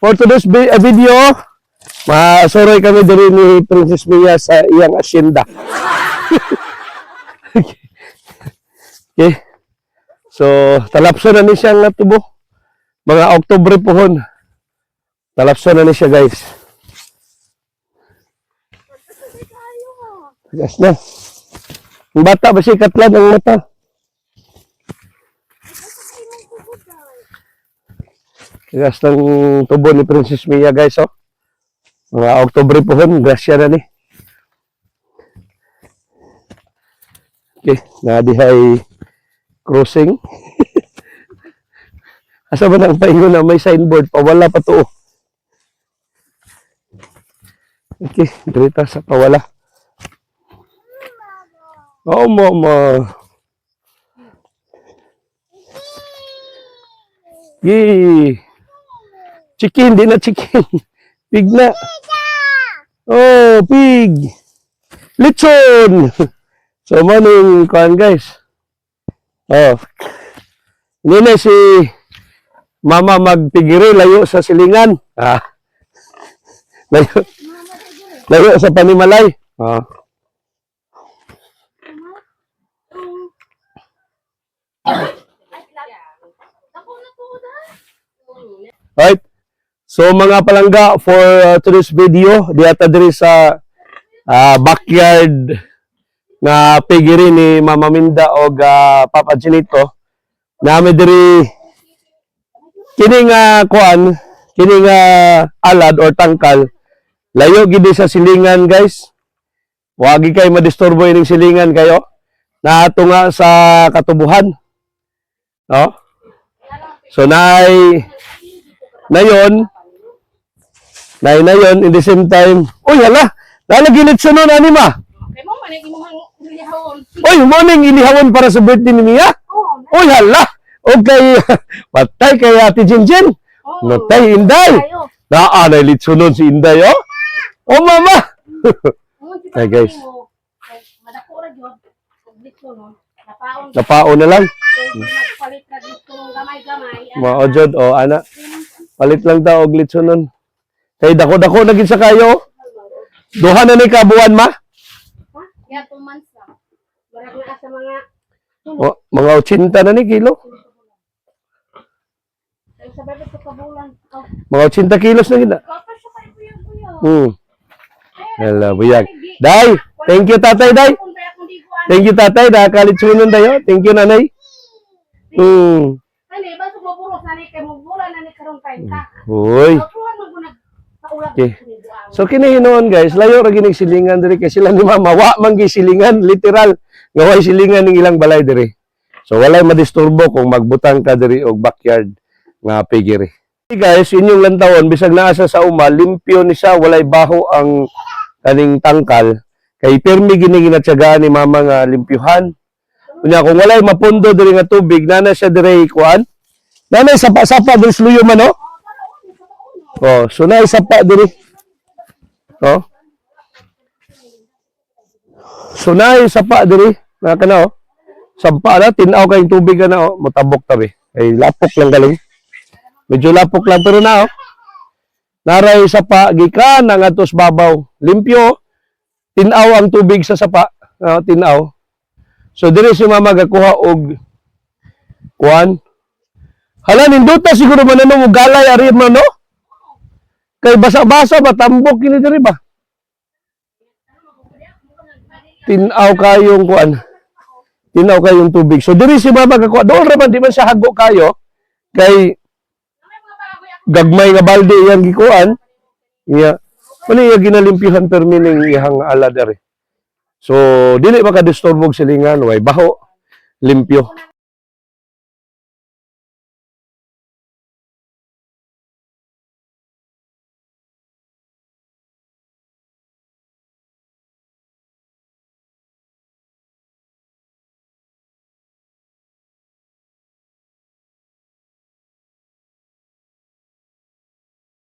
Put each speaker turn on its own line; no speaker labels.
for today's uh, video, masoroy kami diri ni Princess Mia sa iyang asyenda. okay. So, talapso na ni siya nga tubo. Mga Oktubre pohon. Talapso na ni siya, guys. Tigas na. Ang bata, basikat lang ang mata. Tigas ng tubo ni Princess Mia, guys, oh. Mga Oktubre pohon, grasya na ni. Okay, nadihay crossing. Asa ba nang paingon na may signboard? Pawala pa to. oh. Okay, dirita sa pawala. Oh, mama. Yee. Chicken, di na chicken. Pig na. Oh, pig. Lechon. So, maning kuhan guys. Oh. Hindi si Mama magpigiri layo sa silingan. Ah. Layo. Layo sa panimalay. Ah. Right? So mga palangga for uh, today's video, diata diri sa ah, backyard nga pigiri ni Mama Minda o Papa Chinito. Nami diri kini nga kuan, kini nga alad or tangkal. Layo gid sa silingan, guys. Wagi kay madisturbo ining silingan kayo. Naato nga sa katubuhan. No? So nay na yon na na yon in the same time. Uy, hala. Lalagilid sa nun, anima.
Kay mo man imo hang lihawon.
Uy, morning inihawon para sa birthday ni Mia.
Oh,
Uy, hala. Okay. Patay kay Ate Jinjin.
oh.
Natay, Inday. Naa, na litsunon si Inday, oh. Oh, mama. Hey, guys.
Napaon.
Na lang.
Ng gamay-gamay.
Maojod, oh, ana. Palit lang ta og litsunon. Kay dako-dako na gid sa kayo. Duha na ni kabuan, ma.
Ha? Ya two months lang. Barag na sa mga
O, mga 80 na ni kilo.
Ay, sa bebe sa kabulan. Oh,
Mga 80 kilos na gid. Hmm. Hello, buyag. Day, thank you tatay, day. Thank you tatay, nakalitsunon tayo. Thank you nanay. Hmm.
Ani ba sa maburo sa ni kay mo bulan na ni karon kay ka.
Uy.
Tuwan mo gunag paulak
Okay. So kini hinuon guys, layo ra ginig silingan diri kay sila ni mama wa man silingan literal nga way silingan ning ilang balay diri. So walay madisturbo kung magbutang ka diri og backyard nga pigiri. Okay guys, inyong lantawon bisag naa sa sa uma, limpyo ni siya, walay baho ang kaning tangkal. Kay permi gini ginatsagaan ni mama nga limpyuhan. Kunya kung walay mapundo diri nga tubig, nana siya diri kuan. Nana sapa-sapa diri sa luyo man oh. Oh, so na sapa diri. Oh. So na sapa diri, na kana oh. Sampa na tinaw kay tubig ka oh, motabok tabi. Ay lapok lang galing. Medyo lapok lang pero na oh. Naray sapa gikan ang atos babaw. Limpyo. Tinaw ang tubig sa sapa. Oh, tinaw. So diri si mama gakuha og kuan. Hala ninduta siguro man ano mo galay ari man no? Kay basa-basa ba tambok kini diri ba? Tinaw kayong kuan. Tinaw kayong tubig. So diri si mama gakuha. Doon ra man di man siya hago kayo kay gagmay nga balde iyang gikuan. Iya. Mali iya ginalimpyuhan permining ihang ala diri. So dili maka disturbog silingan way baho limpyo.